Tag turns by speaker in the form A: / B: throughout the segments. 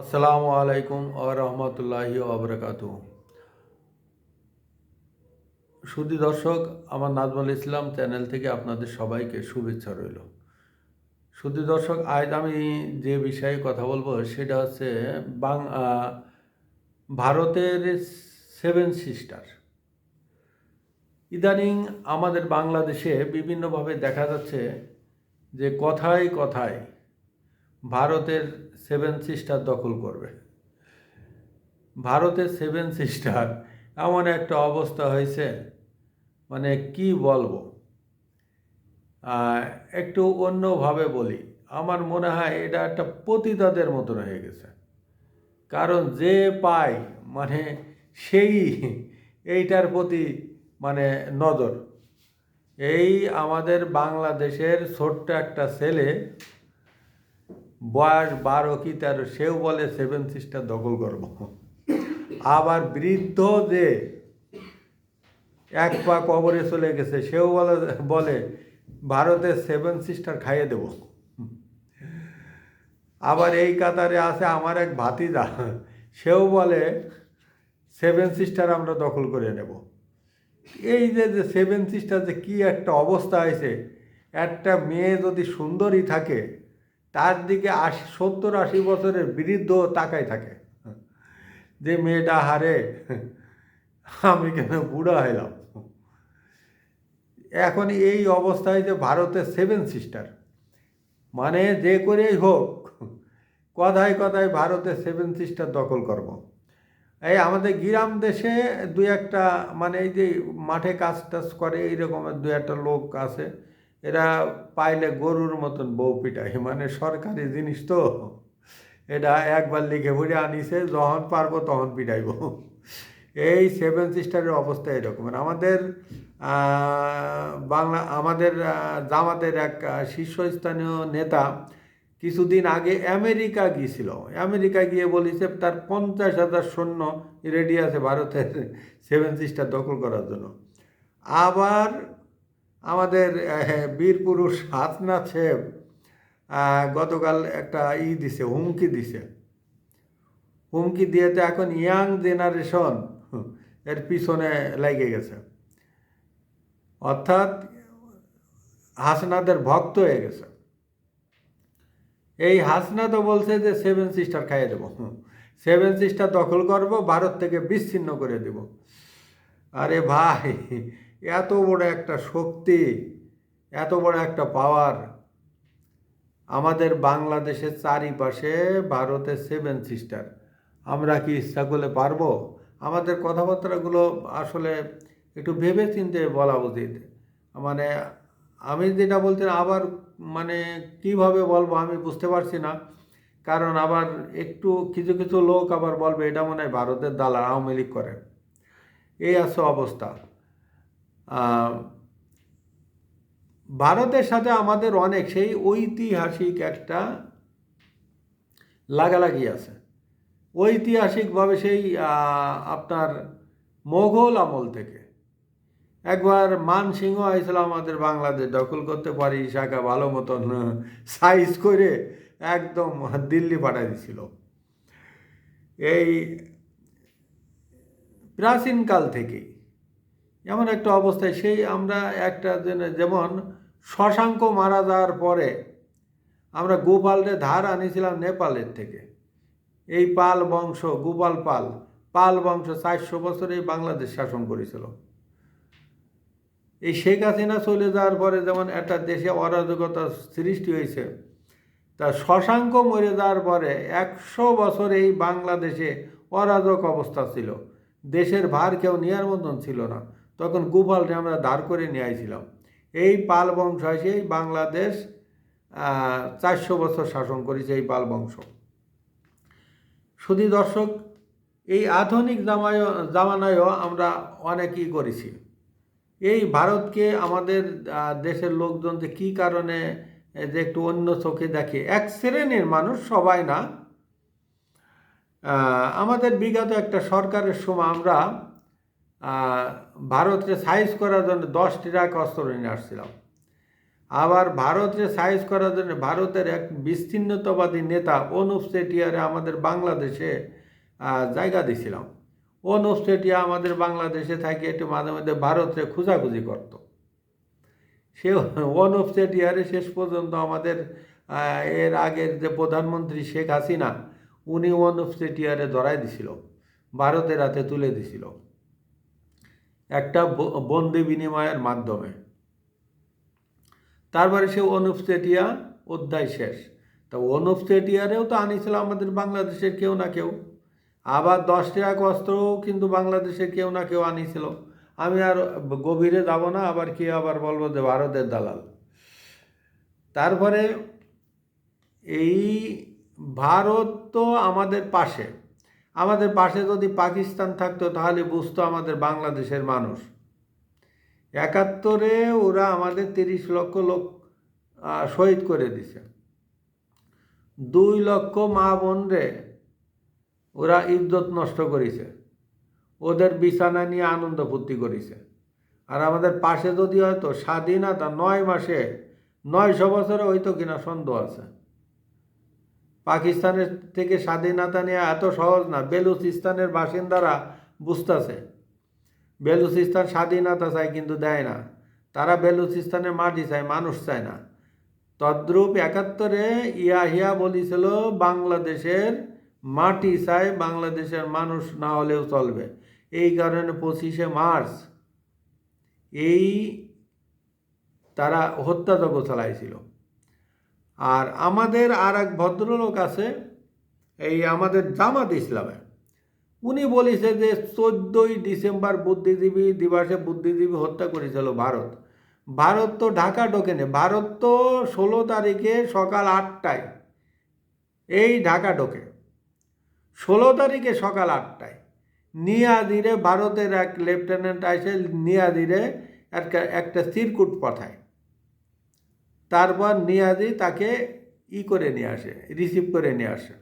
A: আসসালামু আলাইকুম ও রহমতুল্লাহি ওবরাকাতু সুদী দর্শক, আমার নাজমুল ইসলাম চ্যানেল থেকে আপনাদের সবাইকে শুভেচ্ছা রইল। সুদী দর্শক, আজ আমি যে বিষয়ে কথা বলব সেটা হচ্ছে বাং ভারতের সেভেন সিস্টার। ইদানিং আমাদের বাংলাদেশে বিভিন্নভাবে দেখা যাচ্ছে যে কথায় কথায় ভারতের সেভেন সিস্টার দখল করবে। ভারতের সেভেন সিস্টার এমন একটা অবস্থা হয়েছে মানে কি বলব? একটু অন্যভাবে বলি, আমার মনে হয় এটা একটা পতিতাদের মতন হয়ে গেছে। কারণ যে পায় মানে সেই এইটার প্রতি মানে নজর। এই আমাদের বাংলাদেশের ছোট্ট একটা ছেলে বয়স বারো কি তেরো, সেও বলে সেভেন সিস্টার দখল করব। আবার বৃদ্ধ যে এক পা কবরে চলে গেছে, সেও বলে বলে ভারতের সেভেন সিস্টার খাইয়ে দেব। আবার এই কাতারে আছে আমার এক ভাতিজা, সেও বলে সেভেন সিস্টার আমরা দখল করে নেব। এই যে যে সেভেন সিস্টার যে কী একটা অবস্থা হয়েছে, একটা মেয়ে যদি সুন্দরী থাকে তার দিকে আশি, সত্তর, আশি বছরের বৃদ্ধ তাকাই থাকে। যে মেয়েটা, হারে, আমি কেন বুড়া হইলাম এখন এই অবস্থায় যে ভারতের সেভেন সিস্টার মানে যে করেই হোক, কথায় কথায় ভারতের সেভেন সিস্টার দখল করব। এই আমাদের গ্রাম দেশে দু একটা মানে এই যে মাঠে কাজ টাজ করে এইরকমের দু একটা লোক আছে। এরা পাইলে গরুর মতন বউ পিটায় মানে সরকারি জিনিস তো। এটা একবার লিখে ভরে আনিছে, যখন পারব তখন পিটাইব। এই সেভেন সিস্টারের অবস্থা এরকম। আমাদের বাংলা, আমাদের জামাতের এক শীর্ষস্থানীয় নেতা কিছুদিন আগে আমেরিকা গিয়েছিল। আমেরিকা গিয়ে বলেছে, তার পঞ্চাশ হাজার সৈন্য রেডি আছে ভারতের সেভেন সিস্টার দখল করার জন্য। আবার আমাদের আহ, বীর পুরুষ হাসনাথ সাহেব গতকাল একটা ই দিছে হুমকি দিছে। হুমকি দিয়েতে এখন ইয়াং জেনারেশন এর পিছনে লেগে গেছে। অর্থাৎ হাসনাদের ভক্ত হয়ে গেছে। এই হাসনাদও বলছে যে সেভেন সিস্টার খাইয়ে দেবো সেভেন সিস্টার দখল করব ভারত থেকে বিচ্ছিন্ন করে দেব। আরে ভাই এত বড় একটা শক্তি, এত বড় একটা পাওয়ার আমাদের বাংলাদেশের চারিপাশে ভারতের সেভেন সিস্টার আমরা কি ইচ্ছা করলে পারব? আমাদের কথাবার্তাগুলো আসলে একটু ভেবে চিন্তে বলা উচিত। মানে আমি যেটা বলতে আবার মানে কীভাবে বলব আমি বুঝতে পারছি না। কারণ আবার একটু কিছু কিছু লোক আবার বলবে, এটা মনে হয় ভারতের দালাল আওয়ামী লীগ করে। এই আছে অবস্থা। ভারতের সাথে আমাদের অনেক সেই ঐতিহাসিক একটা লাগালাগি আছে। ঐতিহাসিকভাবে সেই আপনার মোগল আমল থেকে। একবার মানসিংহ আইছিল আমাদের বাংলাদেশ দখল করতে পারি, শাখা ভালো মতন সাইজ করে একদম দিল্লি পাঠাই দিছিল। এই প্রাচীনকাল থেকেই এমন একটা অবস্থায় সেই আমরা একটা যেমন শশাঙ্ক মারা যাওয়ার পরে আমরা গোপালরে ধার আনিছিলাম নেপালের থেকে। এই পাল বংশ, গোপাল পাল পাল বংশ চারশো বছর এই বাংলাদেশ শাসন করেছিল। এই শেখ হাসিনা চলে যাওয়ার পরে যেমন একটা দেশে অরাজকতা সৃষ্টি হয়েছে, তা শশাঙ্ক মরে যাওয়ার পরে একশো বছর এই বাংলাদেশে অরাজক অবস্থা ছিল। দেশের ভার কেউ নেওয়ার মতন ছিল না। তখন গোপালকে আমরা দাঁড় করে নিয়ে আইছিলাম। এই পাল বংশ এসে বাংলাদেশ চারশো বছর শাসন করেছে এই পাল বংশ। শুধু দর্শক, এই আধুনিক জামায়, জামানায়ও আমরা অনেকই করেছি। এই ভারতকে আমাদের দেশের লোকজন যে কী কারণে যে একটু অন্য চোখে দেখে, এক শ্রেণির মানুষ সবাই না। আমাদের বিগত একটা সরকারের সময় আমরা ভারতকে সাইজ করার জন্য দশ ট্রাক অস্ত্র নিয়ে আসছিলাম। আবার ভারতে সাইজ করার জন্য ভারতের এক বিস্তীর্ণতাবাদী নেতা অনুপ সেটিয়ারে আমাদের বাংলাদেশে জায়গা দিছিলাম। অনুপ সেটিয়া আমাদের বাংলাদেশে থাকে, একটু মাঝে মাঝে ভারতে খোঁজাখুঁজি করতো। সে অনুপ সেটিয়ারে শেষ পর্যন্ত আমাদের এর আগের যে প্রধানমন্ত্রী শেখ হাসিনা, উনি অনুপ সেটিয়ারে ধরাই দিছিল, ভারতের হাতে তুলে দিছিল। একটা বন্দি বিনিময়ের মাধ্যমে। তারপরে সে অনুপ সেটিয়া অধ্যায় শেষ। তা অনুপ সেটিয়ারেও তো আনিছিল আমাদের বাংলাদেশের কেউ না কেউ। আবার দশ টাকা অস্ত্রও কিন্তু বাংলাদেশের কেউ না কেউ আনিছিল। আমি আর গভীরে যাব না, আবার কি আবার বলব যে ভারতের দালাল। তারপরে এই ভারত তো আমাদের পাশে। আমাদের পাশে যদি পাকিস্তান থাকতো, তাহলে বুঝতো আমাদের বাংলাদেশের মানুষ। একাত্তরে ওরা আমাদের তিরিশ লক্ষ লোক শহীদ করে দিছে। দুই লক্ষ মা বোনরে ওরা ইজ্জত নষ্ট করেছে। ওদের বিছানা নিয়ে আনন্দ ফুর্তি করেছে। আর আমাদের পাশে যদি হয়তো স্বাধীনতা নয় মাসে, নয়শো বছরে হয়তো কিনা সন্দেহ আছে। পাকিস্তানের থেকে স্বাধীনতা নেওয়া এত সহজ না। বেলুচিস্তানের বাসিন্দারা বুঝতেছে। বেলুচিস্তান স্বাধীনতা চায় কিন্তু দেয় না। তারা বেলুচিস্তানের মাটি চায়, মানুষ চায় না। তদ্রূপ একাত্তরে ইয়াহিয়া বলেছিল, বাংলাদেশের মাটি চায়, বাংলাদেশের মানুষ না হলেও চলবে। এই কারণে পঁচিশে মার্চ এই তারা হত্যাযজ্ঞ চালাইছিল। আর আমাদের আর এক ভদ্রলোক আছে, এই আমাদের জামাত ইসলামে। উনি বলেছে যে চোদ্দোই ডিসেম্বর বুদ্ধিজীবী দিবসে বুদ্ধিজীবী হত্যা করেছিল ভারত। ভারত তো ঢাকা ঢোকেনি, ভারত তো ষোলো তারিখে সকাল আটটায় এই ঢাকা ঢোকে। ষোলো তারিখে সকাল আটটায়। নিয়াদিরে ভারতের এক লেফটেন্যান্ট এসে নিয়াদিরে একটা একটা সিরকুট পাঠায়। তারপর নিয়াজি তাকে ই করে নিয়ে আসে রিসিভ করে নিয়ে আসে।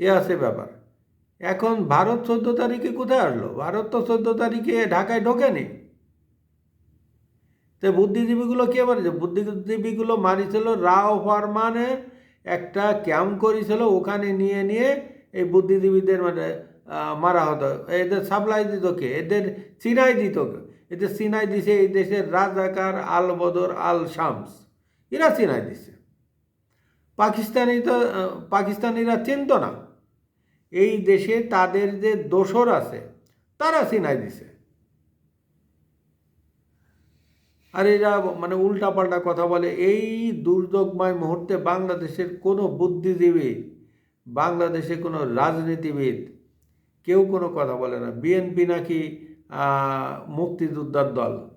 A: এ আছে ব্যাপার। এখন ভারত চোদ্দ তারিখে কোথায় আসলো? ভারত তো চোদ্দ তারিখে ঢাকায় ঢোকেনি। তো বুদ্ধিজীবীগুলো কে মারিছে? বুদ্ধিজীবীগুলো মারিছিল রাও ফরমানে, একটা ক্যাম্প করেছিল, ওখানে নিয়ে নিয়ে এই বুদ্ধিজীবীদের মানে মারা হতো। এদের সাপ্লাই দিত কে? এদের চিনাই দিত কে? এদের চিনাই দিছে এই দেশের রাজাকার আল বদর আল শামস এরা চিনাই দিছে। পাকিস্তানি তো পাকিস্তানিরা চিনত না। এই দেশে তাদের যে দোসর আছে, তারা চিনাই দিছে। আর এরা মানে উল্টাপাল্টা কথা বলে, এই দুর্যোগময় মুহূর্তে বাংলাদেশের কোনো বুদ্ধিজীবী, বাংলাদেশে কোনো রাজনীতিবিদ, কেউ কোনো কথা বলে না। বিএনপি নাকি মুক্তিযোদ্ধার দল।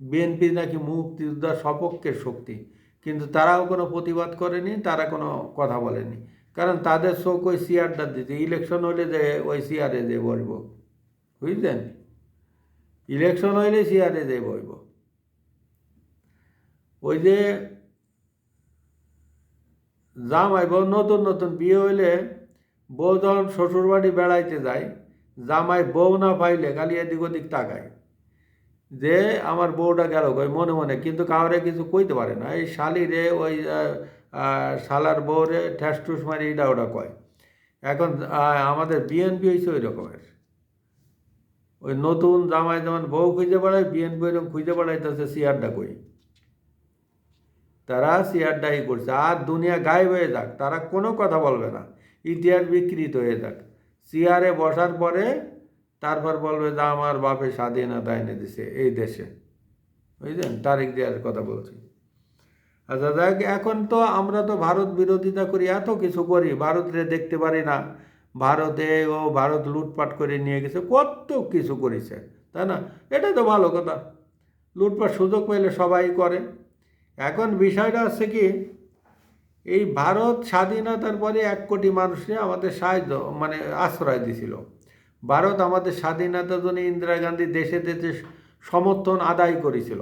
A: বিএনপি নাকি মুক্তিযোদ্ধার সপক্ষের শক্তি। কিন্তু তারাও কোনো প্রতিবাদ করেনি, তারা কোনো কথা বলেনি। কারণ তাদের শোক ওই চেয়ারটা দিতে। ইলেকশন হলে যে ওই চেয়ারে যে বসব। বুঝলেন? ইলেকশন হইলে চেয়ারে যে বসব। ওই যে জামাই বউ নতুন নতুন বিয়ে হইলে বউ যখন শ্বশুরবাড়ি বেড়াইতে যায় জামাই বউ না পাইলে খালি এদিক ওদিক তাকায়। যে আমার বউটা গেল কই মনে মনে কিন্তু কাউরে কিছু কইতে পারে না। এই শালিরে ওই আহ, আহ, শালার বউরে ঠ্যাস টুস মারি এটা ওটা কয়। এখন আমাদের বিএনপি হয়েছে ওই রকমের। ওই নতুন জামাই যেমন বউ খুঁজে বেড়ায় বিএনপি ওইরকম খুঁজে বেড়াইতেছে চেয়ারটা কই। তারা চেয়ারটাই করছে। আর দুনিয়া গায়েব হয়ে যাক তারা কোনো কথা বলবে না। ইতিহাস বিকৃত হয়ে যাক। চেয়ারে বসার পরে তারপর বলবে, যে আমার বাপে স্বাধীনতা এনে দিছে এই দেশে। বুঝলেন? তারিখ দেওয়ার কথা বলছি। আচ্ছা দেখ এখন তো আমরা তো ভারত বিরোধিতা করি, এত কিছু করি, ভারতরে দেখতে পারি না। ভারতে ও ভারত লুটপাট করে নিয়ে গেছে, কত কিছু করেছে, তাই না? এটা তো ভালো কথা। লুটপাট সুযোগ পেলে সবাই করে। এখন বিষয়টা হচ্ছে কি এই ভারত স্বাধীনতার পরে এক কোটি মানুষে আমাদের সাহায্য মানে আশ্রয় দিছিল। ভারত আমাদের স্বাধীনতার জন্য ইন্দিরা গান্ধী দেশে দেশে সমর্থন আদায় করেছিল।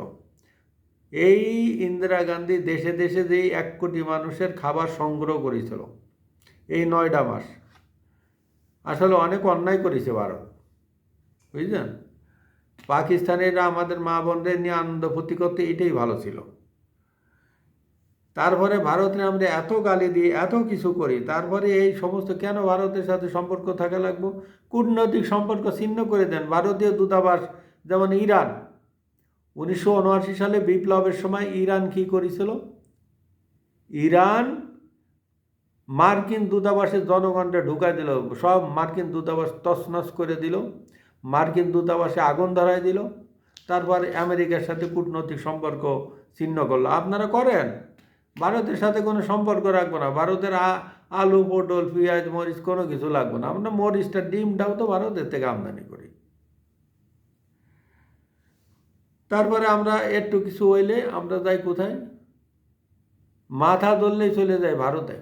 A: এই ইন্দিরা গান্ধী দেশে দেশে যেই এক কোটি মানুষের খাবার সংগ্রহ করেছিল, এই নয়টা মাস। আসলে অনেক অন্যায় করেছে ভারত, বুঝলেন? পাকিস্তানিরা আমাদের মা বোনদের নিয়ে আনন্দ ফুর্তি করতে এটাই ভালো ছিল। তারপরে ভারতে আমরা এত গালি দিই, এত কিছু করি, তারপরে এই সমস্ত কেন ভারতের সাথে সম্পর্ক থাকা লাগবো? কূটনৈতিক সম্পর্ক ছিন্ন করে দেন ভারতীয় দূতাবাস, যেমন ইরান। উনিশশো উনআশি সালে বিপ্লবের সময় ইরান কি করেছিল? ইরান মার্কিন দূতাবাসের জনগণকে ঢুকাই দিল, সব মার্কিন দূতাবাস তছনছ করে দিল, মার্কিন দূতাবাসে আগুন ধরাই দিল, তারপর আমেরিকার সাথে কূটনৈতিক সম্পর্ক ছিন্ন করল। আপনারা করেন? ভারতের সাথে কোনো সম্পর্ক রাখব না। ভারতের আলু, পটল, পেঁয়াজ, মরিচ কোনো কিছু লাগবে না। আমরা মরিচটা, ডিমটাও তো ভারতের থেকে আমদানি করি। তারপরে আমরা একটু কিছু হইলে আমরা যাই কোথায়? মাথা ধরলেই চলে যায় ভারতে।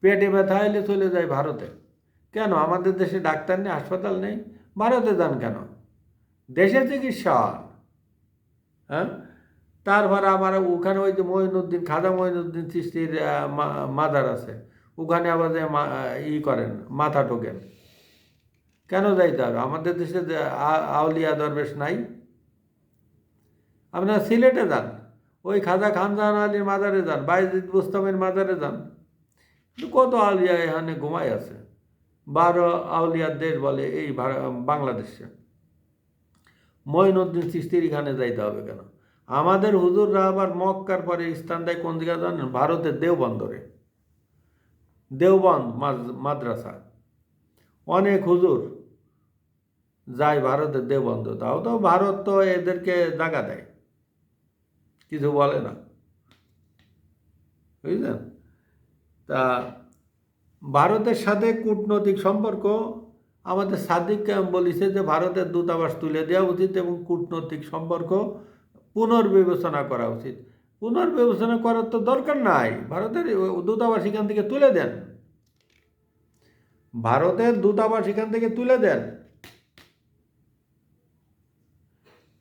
A: পেটে ব্যথা হইলে চলে যায় ভারতে। কেন? আমাদের দেশে ডাক্তার নেই, হাসপাতাল নেই। ভারতে যান কেন? দেশে চিকিৎসা হ্যাঁ? তারপরে আমার ওখানে ওই যে মঈনুদ্দিন খাজা মঈনুদ্দিন চিস্তির আহ, মা- মাজার আছে। ওখানে আবার যে ই করেন মাথা টোকেন কেন যাইতে হবে? আমাদের দেশে আউলিয়া দরবেশ নাই। আপনারা সিলেটে যান। ওই খাজা খানজাহান আলীর মাজারে যান বাইজিদ বুস্তামের মাজারে যান। কত আউলিয়া এখানে ঘুমাই আছে? বারো আউলিয়ার দেশ বলে এই বাংলাদেশে। মঈনুদ্দিন চিস্তির এখানে যাইতে হবে কেন? আমাদের হুজুররা আবার মক্কার পরে স্থান দেয় কোন দিকে জানেন? ভারতের দেওবন্দরে। দেওবন্দ মাদ্রাসা। অনেক হুজুর যায় ভারতের দেওবন্দ। তাও তো ভারত তো এদেরকে জায়গা দেয়। কিছু বলে না। বুঝলেন? তা ভারতের সাথে কূটনৈতিক সম্পর্ক, আমাদের সাদিক বলেছে যে ভারতের দূতাবাস তুলে দেওয়া উচিত এবং কূটনৈতিক সম্পর্ক পুনর্বিবেচনা করা উচিত। পুনর্বিবেচনা করার তো দরকার নাই। ভারতের দূতাবাস এখান থেকে তুলে দেন। ভারতের দূতাবাস এখান থেকে তুলে দেন।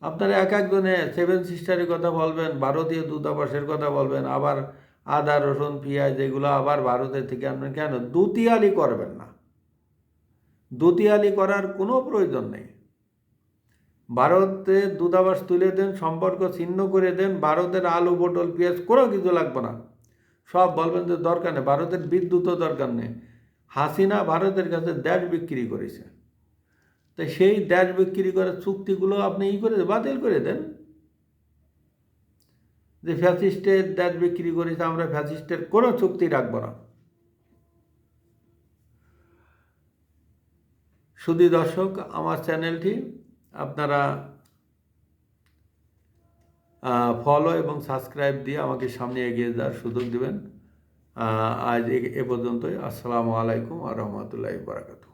A: আপনারা এক একজনে সেভেন সিস্টারের কথা বলবেন, ভারতীয় দূতাবাসের কথা বলবেন, আবার আদা, রসুন, পেঁয়াজ এগুলো আবার ভারতের থেকে আনবেন। কেন? দুতিয়ালি করবেন না। দুতিয়ালি করার কোনো প্রয়োজন নেই। ভারতে দূতাবাস তুলে দেন, সম্পর্ক ছিন্ন করে দেন, ভারতের আলু, পটল, পেঁয়াজ, কোনো কিছু লাগবে না। সব বলবেন যে দরকার নেই, ভারতের বিদ্যুৎও দরকার নেই। হাসিনা ভারতের কাছে দেশ বিক্রি করেছে। তো সেই দেশ বিক্রি করার চুক্তিগুলো আপনি ই করে বাতিল করে দেন। যে ফ্যাসিস্টের দেশ বিক্রি করেছে, আমরা ফ্যাসিস্টের কোনো চুক্তি রাখব না। শুধু দর্শক, আমার চ্যানেলটি আপনারা ফলো এবং সাবস্ক্রাইব দিয়ে আমাকে সামনে এগিয়ে যাওয়ার সুযোগ দেবেন। আজ এ- পর্যন্তই। আসসালামু আলাইকুম আ রহমতুল্লাহ বারাকাতু